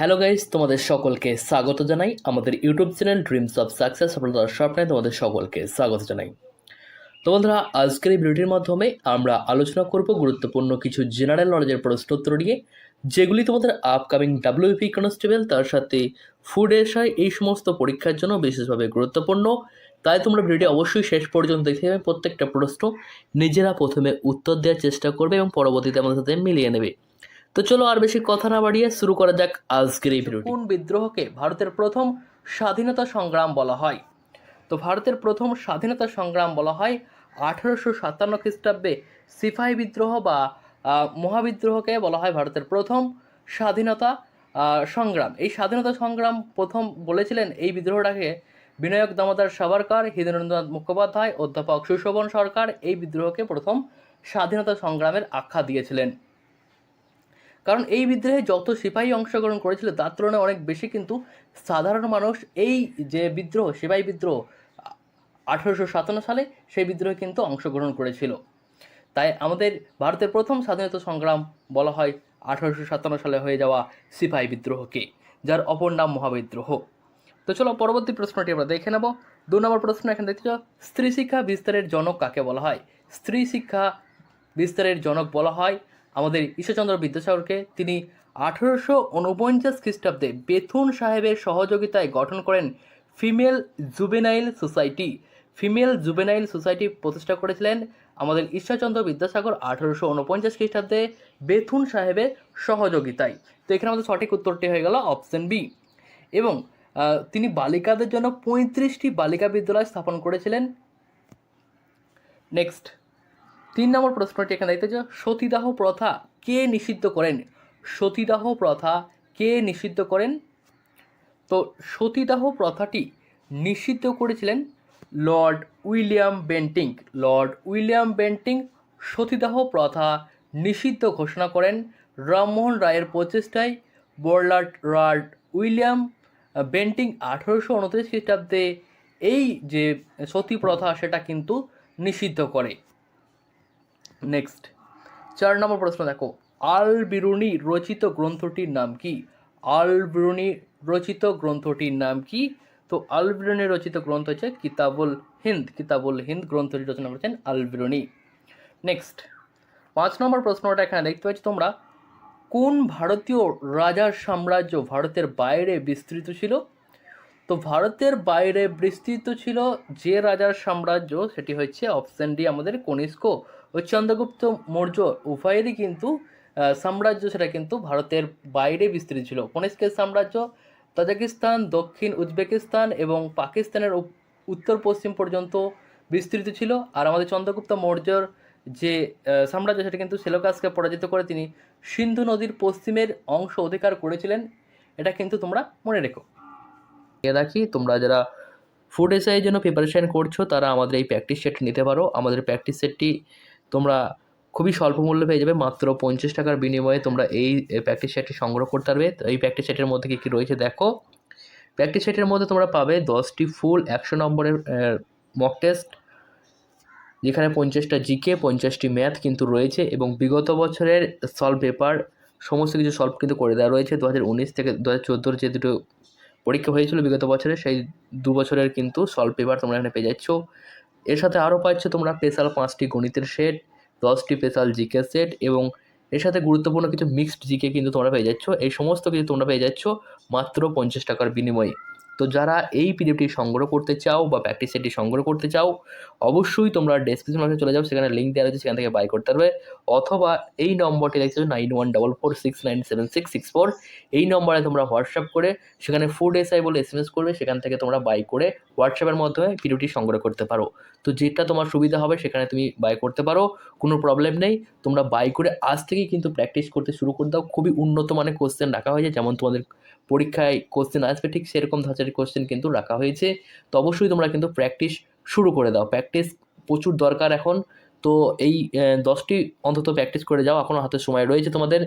Hello guys তোমাদের সকলকে স্বাগত জানাই। আমাদের YouTube channel dreams of success সফলতার স্বপ্নে তোমাদের সকলকে স্বাগত জানাই। তো বন্ধুরা, আজকের এই ভিডিওটির মাধ্যমে আমরা আলোচনা করব গুরুত্বপূর্ণ কিছু জেনারেল নলেজের প্রশ্নোত্তর নিয়ে, যেগুলি তোমাদের আপকামিং ডাব্লিউপি কনস্টেবল তার সাথে ফুড এসআই এই সমস্ত পরীক্ষার জন্য বিশেষভাবে গুরুত্বপূর্ণ। তাই তোমরা ভিডিওটি অবশ্যই শেষ পর্যন্ত দেখে যাবে প্রত্যেকটা প্রশ্ন নিজেরা প্রথমে উত্তর দেওয়ার চেষ্টা করবে এবং পরবর্তীতে আমাদের সাথে মিলিয়ে নেবে। তো চলো আর বেশি কথা না বাড়িয়ে শুরু করা যাক আজকের এই ভিডিও কোন বিদ্রোহকে ভারতের প্রথম স্বাধীনতা সংগ্রাম বলা হয়? তো ভারতের প্রথম স্বাধীনতা সংগ্রাম বলা হয় আঠারোশো সাতান্ন খ্রিস্টাব্দে সিপাহী বিদ্রোহ বা মহাবিদ্রোহকে বলা হয় ভারতের প্রথম স্বাধীনতা সংগ্রাম। এই স্বাধীনতা সংগ্রাম প্রথম বলেছিলেন এই বিদ্রোহটাকে বিনায়ক দামোদর সাভারকর হৃদয়নাথ মুখোপাধ্যায়, অধ্যাপক সুশোভন সরকার। এই বিদ্রোহকে প্রথম স্বাধীনতা সংগ্রামের আখ্যা দিয়েছিলেন। কারণ এই বিদ্রোহে যত সিপাহী অংশগ্রহণ করেছিল, তার তুলনায় অনেক বেশি কিন্তু সাধারণ মানুষ এই যে বিদ্রোহ, সিপাহী বিদ্রোহ, আঠেরোশো সাতান্ন সালে সেই বিদ্রোহে কিন্তু অংশগ্রহণ করেছিল। তাই আমাদের ভারতের প্রথম স্বাধীনতা সংগ্রাম বলা হয় আঠারোশো সাতান্ন সালে হয়ে যাওয়া সিপাহী বিদ্রোহকে, যার অপর নাম মহাবিদ্রোহ। তো চলো পরবর্তী প্রশ্নটি আমরা দেখে নেব। দু নম্বর প্রশ্ন এখানে দেখতে স্ত্রী শিক্ষা বিস্তারের জনক কাকে বলা হয়? স্ত্রী শিক্ষা বিস্তারের জনক বলা হয় আমাদের ঈশ্বরচন্দ্র বিদ্যাসাগরকে তিনি আঠেরোশো উনপঞ্চাশ খ্রিস্টাব্দে বেথুন সাহেবের সহযোগিতায় গঠন করেন female juvenile society. Female juvenile society প্রতিষ্ঠা করেছিলেন আমাদের ঈশ্বরচন্দ্র বিদ্যাসাগর আঠেরোশো উনপঞ্চাশ খ্রিস্টাব্দে বেথুন সাহেবের সহযোগিতায়। তো এখানে আমাদের সঠিক উত্তরটি হয়ে গেল অপশন বি। এবং তিনি বালিকাদের জন্য পঁয়ত্রিশটি বালিকা বিদ্যালয় স্থাপন করেছিলেন। নেক্সট। তিন নম্বর প্রশ্নটি এখানে দেখতে সতীদাহ প্রথা কে নিষিদ্ধ করেন? সতীদাহ প্রথা কে নিষিদ্ধ করেন? তো সতীদাহ প্রথাটি নিষিদ্ধ করেছিলেন Lord William Bentinck Lord William Bentinck সতীদাহ প্রথা নিষিদ্ধ ঘোষণা করেন। রামমোহন রায়ের প্রচেষ্টায় বর্লার্ড রার্ড উইলিয়াম বেন্টিং আঠেরোশো উনত্রিশ খ্রিস্টাব্দে এই যে সতী প্রথা সেটা কিন্তু নিষিদ্ধ করে। নেক্সট। চার নম্বর প্রশ্ন দেখো, আল বিরুনি রচিত গ্রন্থটির নাম কি? আল বিরুনি রচিত গ্রন্থটির নাম কি? তো আল বিরুনি রচিত গ্রন্থ হচ্ছে কিতাবুল হিন্দ। কিতাবুল হিন্দ গ্রন্থটি রচনা করেছেন আল বিরুনি। নেক্সট, পাঁচ নম্বর প্রশ্নটা এখানে দেখতে পাচ্ছ তোমরা, কোন ভারতীয় রাজার সাম্রাজ্য ভারতের বাইরে বিস্তৃত ছিল? তো ভারতের বাইরে বিস্তৃত ছিল যে রাজার সাম্রাজ্য, সেটি হচ্ছে অপশন ডি আমাদের কনিষ্ক ও চন্দ্রগুপ্ত মৌর্য উভয়েরই কিন্তু সাম্রাজ্য সেটা কিন্তু ভারতের বাইরে বিস্তৃত ছিল। কনিষ্কের সাম্রাজ্য তাজাকিস্তান, দক্ষিণ উজবেকিস্তান এবং পাকিস্তানের উত্তর পশ্চিম পর্যন্ত বিস্তৃত ছিল। আর আমাদের চন্দ্রগুপ্ত মৌর্যর যে সাম্রাজ্য সেটা কিন্তু সেলোকাসকে পরাজিত করে তিনি সিন্ধু নদীর পশ্চিমের অংশ অধিকার করেছিলেন। এটা কিন্তু তোমরা মনে রেখো। এ রাখি, তোমরা যারা ফুড এসআইয়ের জন্য প্রিপারেশান করছ, তারা আমাদের এই প্র্যাকটিস সেট নিতে পারো। আমাদের প্র্যাকটিস সেটটি তোমরা খুবই স্বল্প মূল্যে পেয়ে যাবে মাত্র পঞ্চাশ টাকার বিনিময়ে তোমরা এই প্র্যাকটিস সেটটি সংগ্রহ করতে পারবে। তো এই প্র্যাকটিস সেটের মধ্যে কী কী রয়েছে দেখো। প্র্যাকটিস সেটের মধ্যে তোমরা পাবে দশটি ফুল একশো নম্বরের মক টেস্ট যেখানে পঞ্চাশটা জিকে পঞ্চাশটি ম্যাথ কিন্তু রয়েছে এবং বিগত বছরের সলভ পেপার সমস্ত কিছু সলভ কিন্তু করে দেওয়া রয়েছে। দু হাজার উনিশ থেকে দু হাজার চোদ্দোর যে দুটো পরীক্ষা হয়েছিল বিগত বছরে, সেই দু বছরের কিন্তু সলভ পেপার তোমরা এখানে পেয়ে যাচ্ছ। এর সাথে আরও পাচ্ছ তোমরা স্পেশাল পাঁচটি গণিতের সেট, দশটি স্পেশাল জিকে সেট এবং এর সাথে গুরুত্বপূর্ণ কিছু মিক্সড জিকে কিন্তু তোমরা পেয়ে যাচ্ছ। এই সমস্ত কিছু তোমরা পেয়ে যাচ্ছ মাত্র পঞ্চাশ টাকার বিনিময়ে। তো যারা এই পিডিএফটি সংগ্রহ করতে চাও বা প্র্যাকটিস সেটটি সংগ্রহ করতে চাও, অবশ্যই তোমরা ডেসক্রিপশন বক্সে চলে যাও, সেখানে লিঙ্ক দেওয়া রয়েছে, সেখান থেকে বাই করতে পারবে। অথবা এই নম্বরটি দেখছ nine one double four six nine seven six six four এই নম্বরে তোমরা হোয়াটসঅ্যাপ করে, সেখানে ফুড এসআই বলে এস এম এস করবে, সেখান থেকে তোমরা বাই করে হোয়াটসঅ্যাপের মাধ্যমে পিডিএফটি সংগ্রহ করতে পারো। তো যেটা তোমার সুবিধা হবে, সেখানে তুমি বাই করতে পারো, কোনো প্রবলেম নেই। তোমরা বাই করে আজ থেকেই কিন্তু প্র্যাকটিস করতে শুরু করে দাও। খুবই উন্নত মানের কোশ্চেন রাখা হয়েছে, যেমন তোমাদের পরীক্ষায় কোশ্চেন আসবে, ঠিক সেরকম ধাঁচের কোশ্চেন কিন্তু রাখা হয়েছে। তো অবশ্যই তোমরা কিন্তু প্র্যাকটিস শুরু করে দাও। প্র্যাকটিস প্রচুর দরকার এখন। তো এই দশটি অন্তত প্র্যাকটিস করে যাও এখনও হাতে সময় রয়েছে তোমাদের।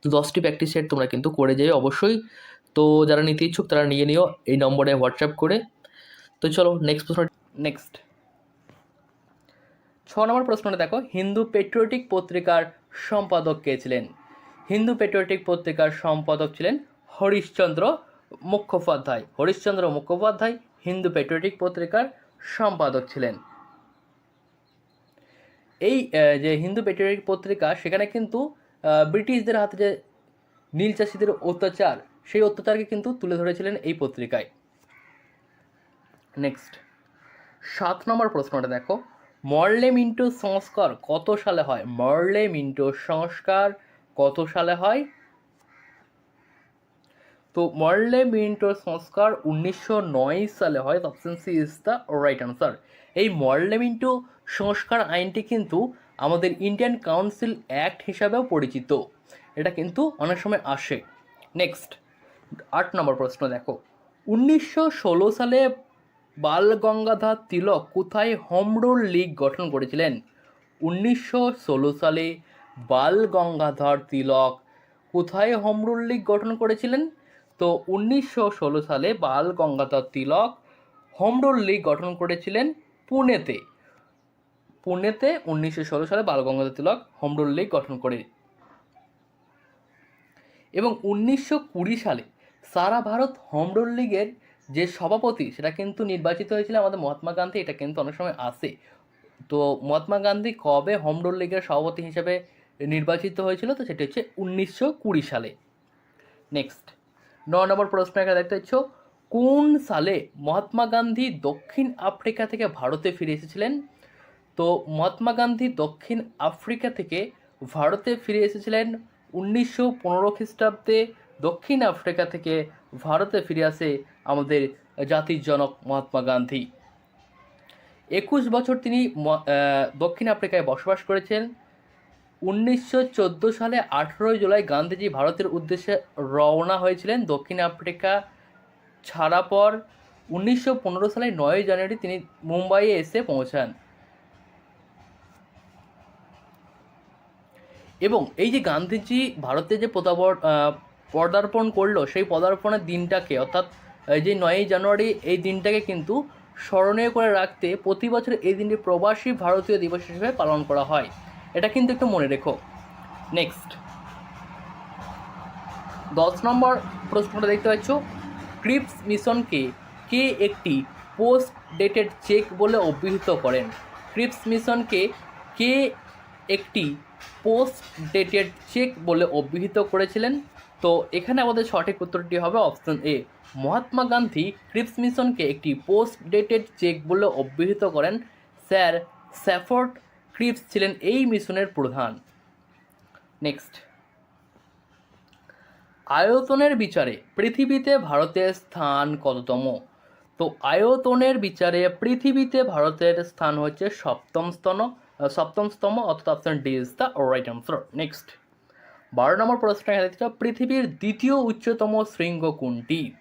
তো দশটি প্র্যাকটিস সেট তোমরা কিন্তু করে যাবে অবশ্যই। তো যারা নিতে ইচ্ছুক তারা নিয়ে নিও এই নম্বরে হোয়াটসঅ্যাপ করে। তো চলো নেক্সট প্রশ্ন নেক্সট ছ নম্বর প্রশ্নটা দেখো। হিন্দু পেট্রিয়টিক পত্রিকার সম্পাদক কে ছিলেন? হিন্দু পেট্রিয়টিক পত্রিকার সম্পাদক ছিলেন হরিশ্চন্দ্র মুখোপাধ্যায়। হরিশ্চন্দ্র মুখোপাধ্যায় হিন্দু পেট্রিয়টিক পত্রিকার সম্পাদক ছিলেন। এই যে হিন্দু পেট্রিয়টিক পত্রিকা, সেখানে কিন্তু ব্রিটিশদের হাতে যে নীল চাষিদের অত্যাচার, সেই অত্যাচারকে কিন্তু তুলে ধরেছিলেন এই পত্রিকায়। নেক্সট সাত নম্বর প্রশ্নটা দেখো। মর্লে মিন্টো সংস্কার কত সালে হয়? মর্লে মিন্টো সংস্কার কত সালে হয়? তো মর্লে মিন্টো সংস্কার উনিশশো নয় সালে হয়। Option C is the right answer এই মর্লে মিন্টো সংস্কার আইনটি কিন্তু আমাদের ইন্ডিয়ান কাউন্সিল অ্যাক্ট হিসাবেও পরিচিত। এটা কিন্তু অনেক সময় আসে। নেক্সট আট নম্বর প্রশ্ন দেখো। উনিশশো ষোলো সালে বাল গঙ্গাধর তিলক কোথায় হোম রুল লীগ গঠন করেছিলেন? উনিশশো ষোলো সালে বাল গঙ্গাধর তিলক কোথায় হোম রুল লীগ গঠন করেছিলেন? তো উনিশশো ষোলো সালে Bal Gangadhar Tilak home rule league গঠন করেছিলেন পুনেতে। পুনেতে উনিশশো ষোলো সালে Bal Gangadhar Tilak home rule league গঠন করে। এবং উনিশশো কুড়ি সালে সারা ভারত হোম রুল লীগের যে সভাপতি, সেটা কিন্তু নির্বাচিত হয়েছিল আমাদের মহাত্মা গান্ধী, এটা কিন্তু অনেক সময় আসে। তো মহাত্মা গান্ধী কবে হোম রুল লীগের সভাপতি হিসেবে নির্বাচিত হয়েছিল তো সেটি হচ্ছে উনিশশো কুড়ি সালে। নেক্সট ন নম্বর প্রশ্ন এখানে দেখতে পাচ্ছ, কোন সালে মহাত্মা গান্ধী দক্ষিণ আফ্রিকা থেকে ভারতে ফিরে এসেছিলেন? তো মহাত্মা গান্ধী দক্ষিণ আফ্রিকা থেকে ভারতে ফিরে এসেছিলেন উনিশশো পনেরো খ্রিস্টাব্দে। দক্ষিণ আফ্রিকা থেকে ভারতে ফিরে আসে আমাদের জাতির জনক মহাত্মা গান্ধী। একুশ বছর তিনি দক্ষিণ আফ্রিকায় বসবাস করেছেন। উনিশশো চোদ্দ সালে আঠেরোই জুলাই গান্ধীজি ভারতের উদ্দেশ্যে রওনা হয়েছিলেন দক্ষিণ আফ্রিকা ছাড়া পর উনিশশো পনেরো সালে নয় জানুয়ারি তিনি মুম্বাইয়ে এসে পৌঁছান। এবং এই যে গান্ধীজি ভারতে যে পদাবর পদার্পণ করল, সেই পদার্পণের দিনটাকে, অর্থাৎ যে নয়ই জানুয়ারি, এই দিনটাকে কিন্তু স্মরণীয় করে রাখতে প্রতি বছর এই দিনটি প্রবাসী ভারতীয় দিবস হিসেবে পালন করা হয়। এটা কিন্তু একটু মনে রেখো। নেক্সট দশ নম্বর প্রশ্নটা দেখতে পাচ্ছ। ক্রিপস মিশনকে কে একটি পোস্ট ডেটেড চেক বলে অভিহিত করেন? ক্রিপস মিশনকে কে একটি পোস্ট ডেটেড চেক বলে অভিহিত করেছিলেন? তো এখানে আমাদের সঠিক উত্তরটি হবে option A Mahatma Gandhi Cripps মিশনকে একটি পোস্ট ডেটেড চেক বলে অভিহিত করেন। স্যার স্যাফোর্ড ক্রিপস ছিলেন এই মিশনের প্রধান। নেক্সট আয়তনের বিচারে পৃথিবীতে ভারতের স্থান কততম? তো আয়তনের বিচারে পৃথিবীতে ভারতের স্থান হচ্ছে সপ্তম স্তন আহ, সপ্তম স্তম অর্থাৎ option D is the right answer next বারো নম্বর প্রশ্ন দেখতে পৃথিবীর দ্বিতীয় উচ্চতম শৃঙ্গ কোনটি?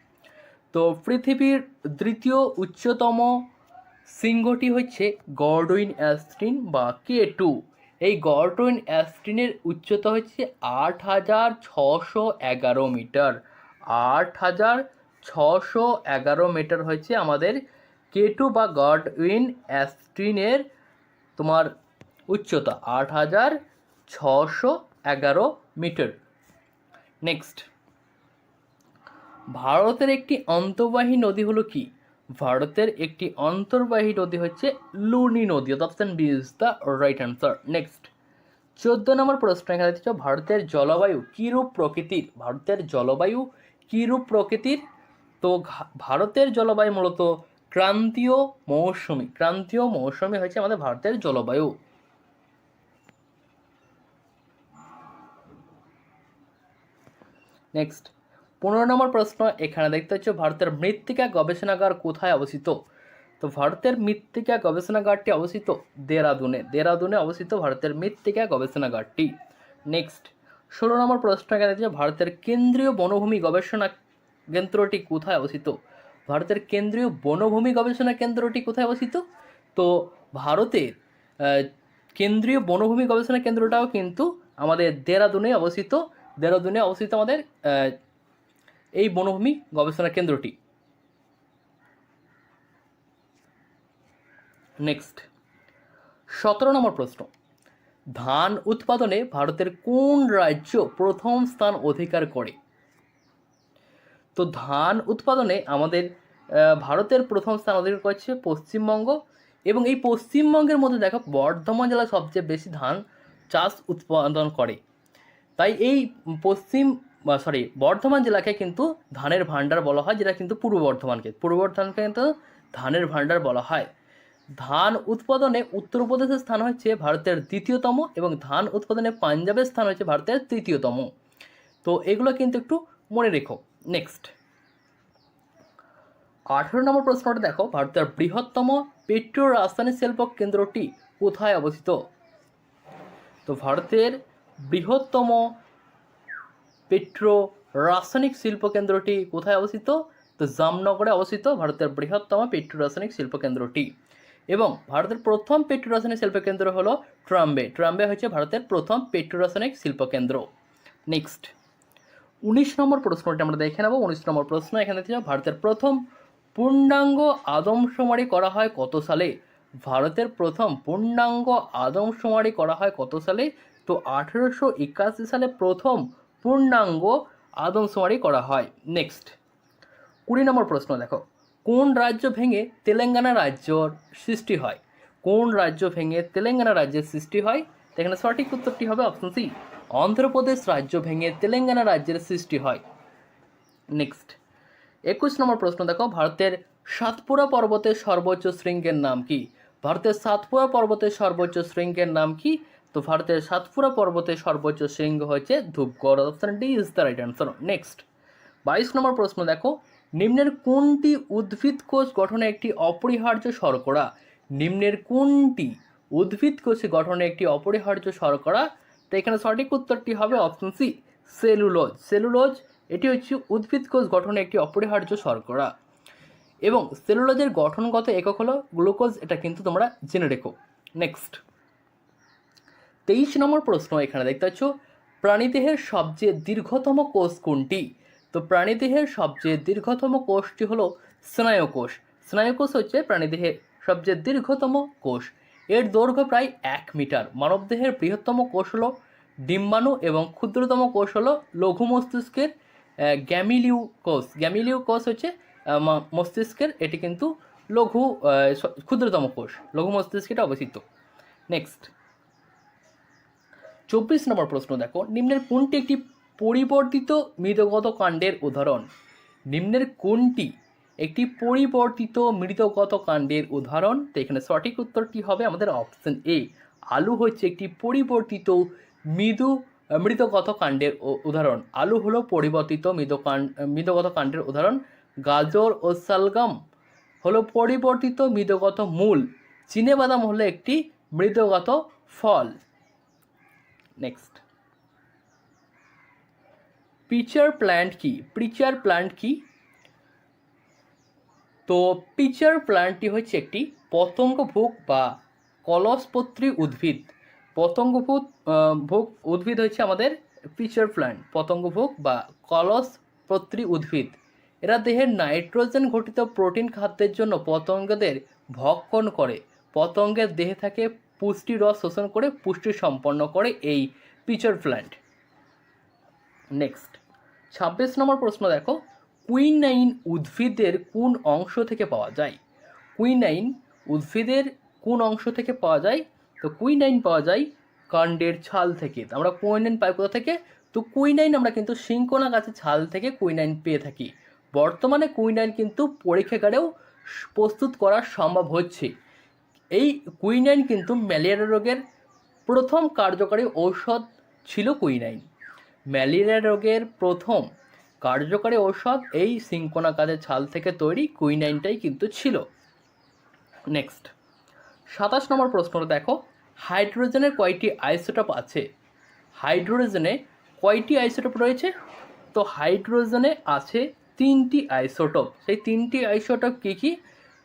তো পৃথিবীর দ্বিতীয় উচ্চতম শৃঙ্গটি হচ্ছে গর্ডউইন অ্যাস্টিন বা কে টু। এই গর্ডউইন অ্যাস্টিনের উচ্চতা হচ্ছে আট হাজার ছশো এগারো মিটার। আট হাজার ছশো এগারো মিটার হচ্ছে আমাদের কে টু বা গডউইন অ্যাস্টিনের তোমার উচ্চতা, আট হাজার ছশো এগারো মিটার। নেক্সট। ভারতের একটি অন্তর্বাহী নদী হলো কি? ভারতের একটি অন্তর্বাহী নদী হচ্ছে লুনি নদী। Option B is the right answer next চোদ্দ নম্বর প্রশ্ন এখানে দিচ্ছ ভারতের জলবায়ু কীরূপ প্রকৃতির? ভারতের জলবায়ু কীরূপ প্রকৃতির? তো ভারতের জলবায়ু মূলত ক্রান্তীয় মৌসুমী। ক্রান্তীয় মৌসুমী হচ্ছে আমাদের ভারতের জলবায়ু। নেক্সট পনেরো নম্বর প্রশ্ন, এখানে দেখতে হচ্ছে ভারতের মৃত্তিকা গবেষণাগার কোথায় অবস্থিত? তো ভারতের মৃত্তিকা গবেষণাগারটি অবস্থিত দেরাদুনে। দেরাদুনে অবস্থিত ভারতের মৃত্তিকা গবেষণাগারটি। নেক্সট ষোলো নম্বর প্রশ্ন এখানে দেখতে ভারতের কেন্দ্রীয় বনভূমি গবেষণা কেন্দ্রটি কোথায় অবস্থিত? ভারতের কেন্দ্রীয় বনভূমি গবেষণা কেন্দ্রটি কোথায় অবস্থিত? তো ভারতের কেন্দ্রীয় বনভূমি গবেষণা কেন্দ্রটাও কিন্তু আমাদের দেরাদুনে অবস্থিত। দেরাদুনে অবস্থিত আমাদের এই বনভূমি গবেষণা কেন্দ্রটি। নেক্সট সতেরো নম্বর প্রশ্ন। ধান উৎপাদনে ভারতের কোন রাজ্য প্রথম স্থান অধিকার করে? তো ধান উৎপাদনে আমাদের ভারতের প্রথম স্থান অধিকার করছে পশ্চিমবঙ্গ এবং এই পশ্চিমবঙ্গের মধ্যে দেখো বর্ধমান জেলা সবচেয়ে বেশি ধান চাষ উৎপাদন করে। তাই এই পশ্চিম সরি বর্ধমান জেলাকে কিন্তু ধানের ভাণ্ডার বলা হয়, যেটা কিন্তু পূর্ব বর্ধমানকে। পূর্ব বর্ধমানকে কিন্তু ধানের ভাণ্ডার বলা হয়। ধান উৎপাদনে উত্তরপ্রদেশের স্থান হচ্ছে ভারতের দ্বিতীয়তম এবং ধান উৎপাদনে পাঞ্জাবের স্থান হচ্ছে ভারতের তৃতীয়তম। তো এগুলো কিন্তু একটু মনে রেখো। নেক্সট আঠেরো নম্বর প্রশ্নটা দেখো, ভারতের বৃহত্তম পেট্রো রাজধানী শিল্প কেন্দ্রটি কোথায় অবস্থিত? তো ভারতের বৃহত্তম পেট্রো রাসায়নিক শিল্প কেন্দ্রটি কোথায় অবস্থিত? তো জামনগরে অবস্থিত ভারতের বৃহত্তম পেট্রো রাসায়নিক শিল্প কেন্দ্রটি এবং ভারতের প্রথম পেট্রো রাসায়নিক শিল্প কেন্দ্র হলো ট্রাম্বে। ট্রাম্বে হচ্ছে ভারতের প্রথম পেট্রো রাসায়নিক শিল্প কেন্দ্র নেক্সট উনিশ নম্বর প্রশ্নটি আমরা দেখে নেব। উনিশ নম্বর প্রশ্ন এখানে দেখতে পাচ্ছি, ভারতের প্রথম পূর্ণাঙ্গ আদমশুমারি করা হয় কত সালে? ভারতের প্রথম পূর্ণাঙ্গ আদমশুমারি করা হয় কত সালে? তো আঠেরোশো একাশি সালে প্রথম পূর্ণাঙ্গ আদমশুমারি করা হয়। নেক্সট কুড়ি নম্বর প্রশ্ন, দেখো। কোন রাজ্য ভেঙে তেলেঙ্গানা রাজ্যর সৃষ্টি হয়? কোন রাজ্য ভেঙে তেলেঙ্গানা রাজ্যের সৃষ্টি হয়? এখানে সঠিক উত্তরটি হবে অপশন সি অন্ধ্রপ্রদেশ রাজ্য ভেঙে তেলেঙ্গানা রাজ্যের সৃষ্টি হয়। নেক্সট একুশ নম্বর প্রশ্ন, দেখো, ভারতের সাতপুরা পর্বতের সর্বোচ্চ শৃঙ্গের নাম কি? ভারতের সাতপুরা পর্বতের সর্বোচ্চ শৃঙ্গের নাম কি? তো ভারতের সাতপুরা পর্বতের সর্বোচ্চ শৃঙ্গ হচ্ছে Dhupgarh. Option D is the right answer. Next. বাইশ নম্বর প্রশ্ন দেখো। নিম্নের কোনটি উদ্ভিদ কোষ গঠনে একটি অপরিহার্য শর্করা? নিম্নের কোনটি উদ্ভিদ কোষ গঠনে একটি অপরিহার্য শর্করা? তো এখানে সঠিক উত্তরটি হবে অপশন সি, সেলুলোজ। সেলুলোজ, এটি হচ্ছে উদ্ভিদ কোষ গঠনে একটি অপরিহার্য শর্করা। এবং সেলুলোজের গঠনগত একক হলো গ্লুকোজ, এটা কিন্তু তোমরা জেনে রেখো। নেক্সট। তেইশ নম্বর প্রশ্ন এখানে দেখতে পাচ্ছ, প্রাণীদেহের সবচেয়ে দীর্ঘতম কোষ কোনটি? তো প্রাণীদেহের সবচেয়ে দীর্ঘতম কোষটি হলো স্নায়ুকোষ। স্নায়ুকোষ হচ্ছে প্রাণীদেহের সবচেয়ে দীর্ঘতম কোষ। এর দৈর্ঘ্য প্রায় এক মিটার। মানবদেহের বৃহত্তম কোষ হলো ডিম্বাণু এবং ক্ষুদ্রতম কোষ হলো লঘু মস্তিষ্কের গ্যামিলিউ কোষ গ্যামিলিউ কোষ হচ্ছে মস্তিষ্কের, এটি কিন্তু লঘু ক্ষুদ্রতম কোষ। লঘু মস্তিষ্কে এটা অবস্থিত। নেক্সট। চব্বিশ নম্বর প্রশ্ন দেখো, নিম্নের কোনটি একটি পরিবর্তিত মৃদগত কাণ্ডের উদাহরণ? নিম্নের কোনটি একটি পরিবর্তিত মৃদগত কাণ্ডের উদাহরণ? তো এখানে সঠিক উত্তরটি হবে? আমাদের অপশন এ আলু হচ্ছে একটি পরিবর্তিত মৃদু মৃদগত কাণ্ডের উদাহরণ। আলু হলো পরিবর্তিত মৃদকাণ্ড মৃদগত কাণ্ডের উদাহরণ। গাজর ও শালগাম হলো পরিবর্তিত মৃদগত মূল। চিনেবাদাম হলো একটি মৃদগত ফল। নেক্সট পিচার প্ল্যান্ট কি? পিচার প্ল্যান্ট কি? তো পিচার প্ল্যান্টটি হচ্ছে একটি পতঙ্গভোগ বা কলসপত্রী উদ্ভিদ। পতঙ্গভোগ ভোগ উদ্ভিদ হচ্ছে আমাদের পিচার প্ল্যান্ট পতঙ্গভোগ বা কলসপত্রী উদ্ভিদ। এরা দেহের নাইট্রোজেন ঘটিত প্রোটিন খাদ্যের জন্য পতঙ্গদের ভক্ষণ করে। পতঙ্গের দেহে থাকে পুষ্টি রস শোষণ করে পুষ্টি সম্পন্ন করে এই পিচার প্ল্যান্ট। নেক্সট ছাব্বিশ নম্বর প্রশ্ন দেখো, কুইনাইন উদ্ভিদের কোন অংশ থেকে পাওয়া যায়? কুইনাইন উদ্ভিদের কোন অংশ থেকে পাওয়া যায়? তো কুইনাইন পাওয়া যায় কাণ্ডের ছাল থেকে। আমরা কুইনাইন পাই কোথা থেকে? তো কুইনাইন আমরা কিন্তু সিঙ্কোনা গাছের ছাল থেকে কুইনাইন পেয়ে থাকি। বর্তমানে কুইনাইন কিন্তু পরীক্ষাগারেও প্রস্তুত করা সম্ভব হচ্ছে। এই কুইনাইন কিন্তু ম্যালেরিয়া রোগের প্রথম কার্যকারী ঔষধ ছিল কুইনাইন। ম্যালেরিয়া রোগের প্রথম কার্যকারী ঔষধ এই সিঙ্কোনা গাছের ছাল থেকে তৈরি কুইনাইনটাই কিন্তু ছিল। নেক্সট, সাতাশ নম্বর প্রশ্নটা দেখো। হাইড্রোজেনের কয়টি আইসোটপ আছে? হাইড্রোজেনে কয়টি আইসোটপ রয়েছে? তো হাইড্রোজেনে আছে তিনটি আইসোটপ। সেই তিনটি আইসোটপ কী কী?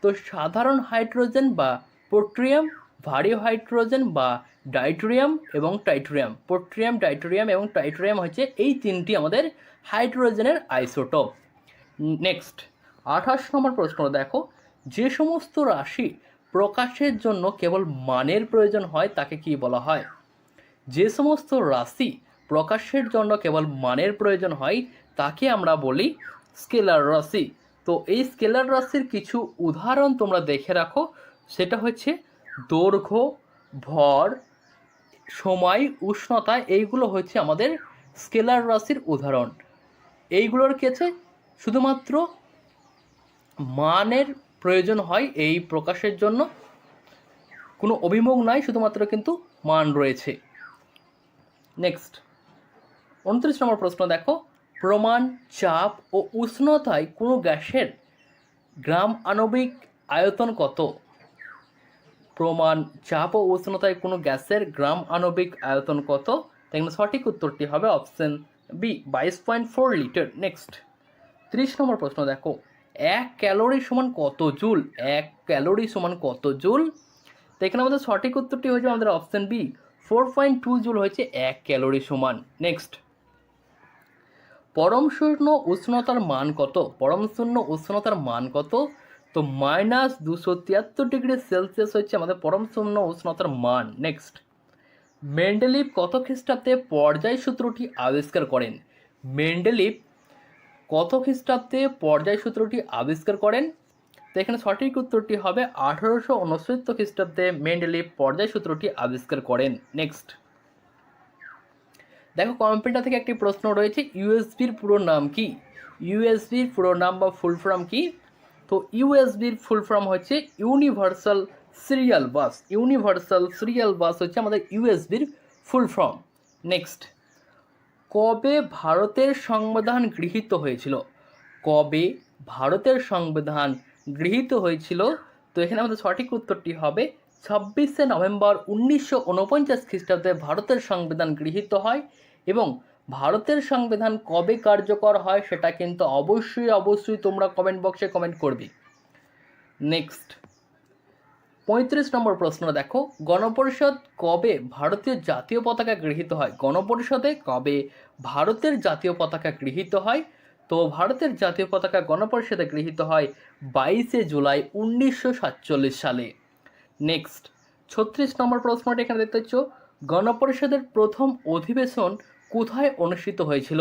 তো সাধারণ হাইড্রোজেন বা পোট্রিয়াম ভারী হাইড্রোজেন বা ডাইটোরিয়াম এবং টাইট্রিয়াম। পোট্রিয়াম ডাইটোরিয়াম এবং টাইটোরিয়াম হচ্ছে এই তিনটি আমাদের হাইড্রোজেনের আইসোটপ। নেক্সট, আঠাশ নম্বর প্রশ্ন দেখো। যে সমস্ত রাশি প্রকাশের জন্য কেবল মানের প্রয়োজন হয় তাকে কি বলা হয়? যে সমস্ত রাশি প্রকাশের জন্য কেবল মানের প্রয়োজন হয় তাকে আমরা বলি স্কেলার রাশি। তো এই স্কেলার রাশির কিছু উদাহরণ তোমরা দেখে রাখো। সেটা হচ্ছে দৈর্ঘ্য, ভর, সময়, উষ্ণতা, এইগুলো হচ্ছে আমাদের স্কেলার রাশির উদাহরণ। এইগুলোর ক্ষেত্রে শুধুমাত্র মানের প্রয়োজন হয় এই প্রকাশের জন্য। কোনো অভিমুখ নাই, শুধুমাত্র কিন্তু মান রয়েছে। নেক্সট উনত্রিশ নম্বর প্রশ্ন দেখো। প্রমাণ, চাপ ও উষ্ণতায় কোনো গ্যাসের গ্রাম আণবিক আয়তন কত? প্রমাণ, চাপ ও উষ্ণতায় কোনো গ্যাসের গ্রাম আণবিক আয়তন কত? তাই সঠিক উত্তরটি হবে অপশন বি, বাইশ পয়েন্ট ফোর লিটার। নেক্সট। ত্রিশ নম্বর প্রশ্ন দেখো। এক ক্যালোরি সমান কত জুল? এক ক্যালোরি সমান কত জুল? তো এখানে আমাদের সঠিক উত্তরটি হয়েছে আমাদের option B four point two joule হয়েছে এক ক্যালোরি সমান। নেক্সট। পরম শূন্য উষ্ণতার মান কত? পরম শূন্য উষ্ণতার মান কত? তো মাইনাস দুশো তিয়াত্তর ডিগ্রি সেলসিয়াস হচ্ছে আমাদের পরম শূন্য উষ্ণতার মান। নেক্সট মেন্ডেলিভ কত খ্রিস্টাব্দে পর্যায় সূত্রটি আবিষ্কার করেন? মেন্ডেলিভ কত খ্রিস্টাব্দে পর্যায় সূত্রটি আবিষ্কার করেন? তো এখানে সঠিক উত্তরটি হবে আঠারোশো উনসত্তর খ্রিস্টাব্দে মেন্ডেলিভ পর্যায় সূত্রটি আবিষ্কার করেন। নেক্সট দেখো কম্পিউটার থেকে একটি প্রশ্ন রয়েছে ইউএসবির পুরো নাম কি? ইউএসবির পুরো নাম বা ফুল ফর্ম কি? তো ইউএসবির ফুল ফর্ম হচ্ছে universal serial bus universal serial bus হচ্ছে আমাদের ইউএসবির ফুল ফর্ম নেক্সট কবে ভারতের সংবিধান গৃহীত হয়েছিল? কবে ভারতের সংবিধান গৃহীত হয়েছিল? তো এখানে আমাদের সঠিক উত্তরটি হবে ছাব্বিশে নভেম্বর উনিশশো উনপঞ্চাশ খ্রিস্টাব্দে ভারতের সংবিধান গৃহীত হয় এবং ভারতের সংবিধান কবে কার্যকর হয় সেটা কিন্তু অবশ্যই অবশ্যই তোমরা কমেন্ট বক্সে কমেন্ট করবে। নেক্সট পঁয়ত্রিশ নম্বর প্রশ্ন দেখো। গণপরিষদ কবে ভারতীয় জাতীয় পতাকা গৃহীত হয়? গণপরিষদে কবে ভারতের জাতীয় পতাকা গৃহীত হয়? তো ভারতের জাতীয় পতাকা গণপরিষদে গৃহীত হয় বাইশে জুলাই উনিশশো সাতচল্লিশ সালে। নেক্সট ছত্রিশ নম্বর প্রশ্নটি এখানে দেখতে পাচ্ছ। গণপরিষদের প্রথম অধিবেশন কোথায় অনুষ্ঠিত হয়েছিল?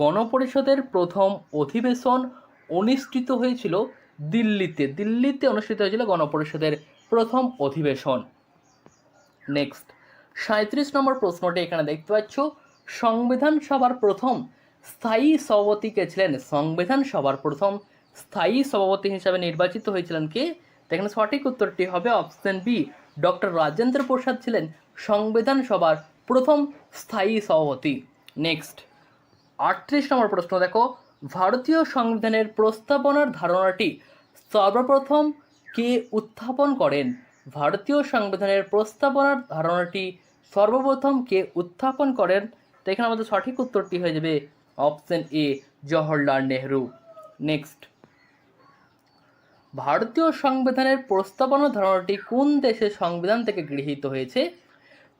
গণপরিষদের প্রথম অধিবেশন অনুষ্ঠিত হয়েছিল দিল্লিতে। দিল্লিতে অনুষ্ঠিত হয়েছিল গণপরিষদের প্রথম অধিবেশন। নেক্সট সাঁত্রিশ নম্বর প্রশ্নটি এখানে দেখতে পাচ্ছ। সংবিধান সভার প্রথম স্থায়ী সভাপতি কে ছিলেন? সংবিধান সভার প্রথম স্থায়ী সভাপতি হিসাবে নির্বাচিত হয়েছিলেন কে? এখানে সঠিক উত্তরটি হবে option B. Doctor Rajendra Prasad ছিলেন সংবিধান সভার প্রথম স্থায়ী সভাপতি। নেক্সট আটত্রিশ নম্বর প্রশ্ন, দেখো, ভারতীয় সংবিধানের প্রস্তাবনার ধারণাটি সর্বপ্রথম কে উত্থাপন করেন? ভারতীয় সংবিধানের প্রস্তাবনার ধারণাটি সর্বপ্রথম কে উত্থাপন করেন? তো এখানে আমাদের সঠিক উত্তরটি হয়ে যাবে option A, Jawaharlal Nehru. Next ভারতীয় সংবিধানের প্রস্তাবনা ধারণাটি কোন দেশের সংবিধান থেকে গৃহীত হয়েছে?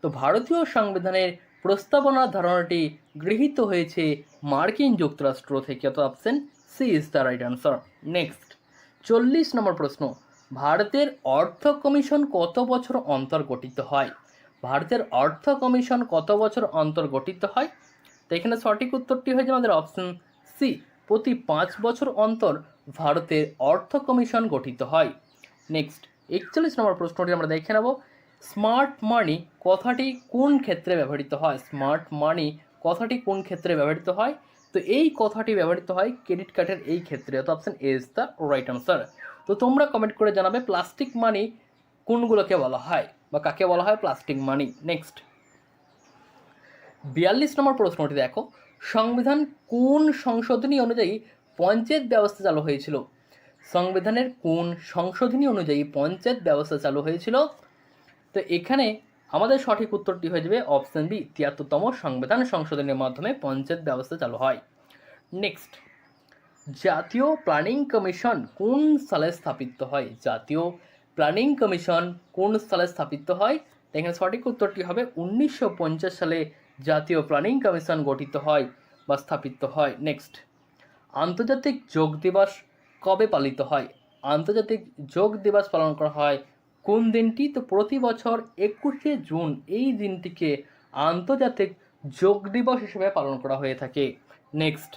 তো ভারতীয় সংবিধানের প্রস্তাবনা ধারণাটি গৃহীত হয়েছে মার্কিন যুক্তরাষ্ট্র থেকে। অত option C is the right answer next চল্লিশ নম্বর প্রশ্ন, ভারতের অর্থ কমিশন কত বছর অন্তর গঠিত হয়? ভারতের অর্থ কমিশন কত বছর অন্তর গঠিত হয়? তো এখানে সঠিক উত্তরটি হয়েছে আমাদের অপশন সি প্রতি পাঁচ বছর অন্তর ভারতের অর্থ কমিশন গঠিত হয়। নেক্সট একচল্লিশ নম্বর প্রশ্নটি আমরা দেখে নেব। স্মার্ট মানি কথাটি কোন ক্ষেত্রে ব্যবহৃত হয়? স্মার্ট মানি কথাটি কোন ক্ষেত্রে ব্যবহৃত হয়? তো এই কথাটি ব্যবহৃত হয় ক্রেডিট কার্ডের এই ক্ষেত্রে অত option is the right answer তো তোমরা কমেন্ট করে জানাবে প্লাস্টিক মানি কোনগুলোকে বলা হয় বা কাকে বলা হয় প্লাস্টিক মানি নেক্সট বিয়াল্লিশ নম্বর প্রশ্নটি দেখো। সংবিধান কোন সংশোধনী অনুযায়ী পঞ্চায়েত ব্যবস্থা চালু হয়েছিল? সংবিধানের কোন সংশোধনী অনুযায়ী পঞ্চায়েত ব্যবস্থা চালু হয়েছিল? তো এখানে আমাদের সঠিক উত্তরটি হয়ে যাবে অপশন বি তিয়াত্তরতম সংবিধান সংশোধনের মাধ্যমে পঞ্চায়েত ব্যবস্থা চালু হয়। নেক্সট জাতীয় প্ল্যানিং কমিশন কোন সালে স্থাপিত হয়? জাতীয় প্ল্যানিং কমিশন কোন সালে স্থাপিত হয়? এখানে সঠিক উত্তরটি হবে উনিশশো পঞ্চাশ সালে জাতীয় প্ল্যানিং কমিশন গঠিত হয় বা স্থাপিত হয়। নেক্সট আন্তর্জাতিক যোগ দিবস কবে পালিত হয়? আন্তর্জাতিক যোগ দিবস পালন করা হয় কোন দিনটি? তো প্রতি বছর একুশে জুন এই দিনটিকে আন্তর্জাতিক যোগ দিবস হিসেবে পালন করা হয়ে থাকে। নেক্সট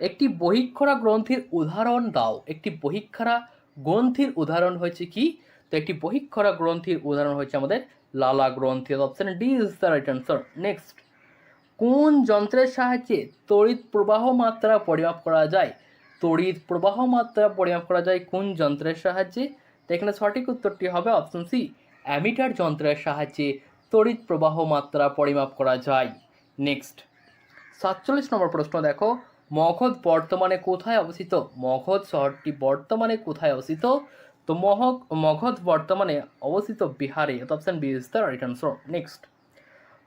একটি বহিক্ষরা গ্রন্থির উদাহরণ দাও। একটি বহিক্ষরা গ্রন্থির উদাহরণ হয়েছে কি? তো একটি বহিক্ষরা গ্রন্থির উদাহরণ হয়েছে আমাদের লালা গ্রন্থি option D is the right answer next কোন যন্ত্রের সাহায্যে তড়িৎ প্রবাহ মাত্রা পরিমাপ করা যায়? তড়িৎ প্রবাহ মাত্রা পরিমাপ করা যায় কোন যন্ত্রের সাহায্যে? তো এখানে সঠিক উত্তরটি হবে অপশন সি অ্যামিটার যন্ত্রের সাহায্যে তড়িৎ প্রবাহ মাত্রা পরিমাপ করা যায়। নেক্সট সাতচল্লিশ নম্বর প্রশ্ন দেখো, মগধ বর্তমানে কোথায় অবস্থিত? মগধ শহরটি বর্তমানে কোথায় অবস্থিত? তো মহক, মগধ বর্তমানে অবস্থিত বিহারে option B is the right answer next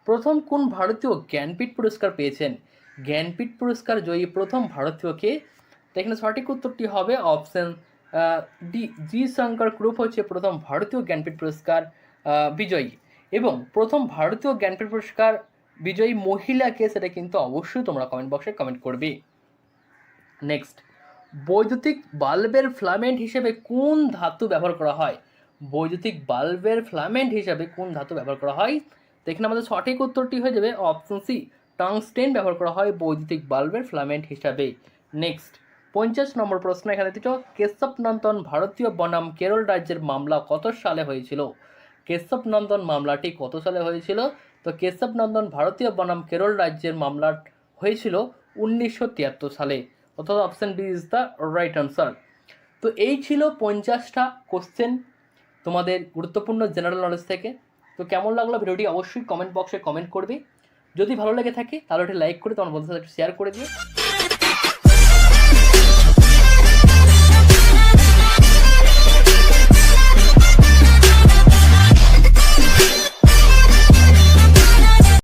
প্রথম কোন ভারতীয় জ্ঞানপীঠ পুরস্কার পেয়েছেন? জ্ঞানপীঠ পুরস্কার জয়ী প্রথম ভারতীয়কে এখানে সঠিক উত্তরটি হবে option D G Shankar group হচ্ছে প্রথম ভারতীয় জ্ঞানপীঠ পুরস্কার বিজয়ী। এবং প্রথম ভারতীয় জ্ঞানপীঠ পুরস্কার বিজয়ী মহিলাকে সেটা কিন্তু অবশ্যই তোমরা কমেন্ট বক্সে কমেন্ট করবে। নেক্সট বৈদ্যুতিক বাল্বের ফ্লামেন্ট হিসেবে কোন ধাতু ব্যবহার করা হয়? বৈদ্যুতিক বাল্বের ফ্লামেন্ট হিসাবে কোন ধাতু ব্যবহার করা হয়? তো আমাদের সঠিক উত্তরটি হয়ে যাবে অপশন সি টাংস্টেন ব্যবহার করা হয় বৈদ্যুতিক বাল্বের ফ্লামেন্ট হিসাবে। নেক্সট পঞ্চাশ নম্বর প্রশ্ন, এখানে দিচ্ছ কেশব নন্দন ভারতীয় বনাম কেরল রাজ্যের মামলা কত সালে হয়েছিল? কেশব নন্দন মামলাটি কত সালে হয়েছিল? তো কেশব নন্দন ভারতীয় বনাম কেরল রাজ্যের মামলা হয়েছিল উনিশশো তিয়াত্তর সালে। অর্থাৎ option B is the right answer তো এই ছিল পঞ্চাশটা কোশ্চেন তোমাদের গুরুত্বপূর্ণ জেনারেল নলেজ থেকে। তো কেমন লাগল ভিডিওটি অবশ্যই কমেন্ট বক্সে কমেন্ট করবে। যদি ভালো লেগে থাকে, তাহলে একটি লাইক করে তোমার বন্ধুদের শেয়ার করে দিও।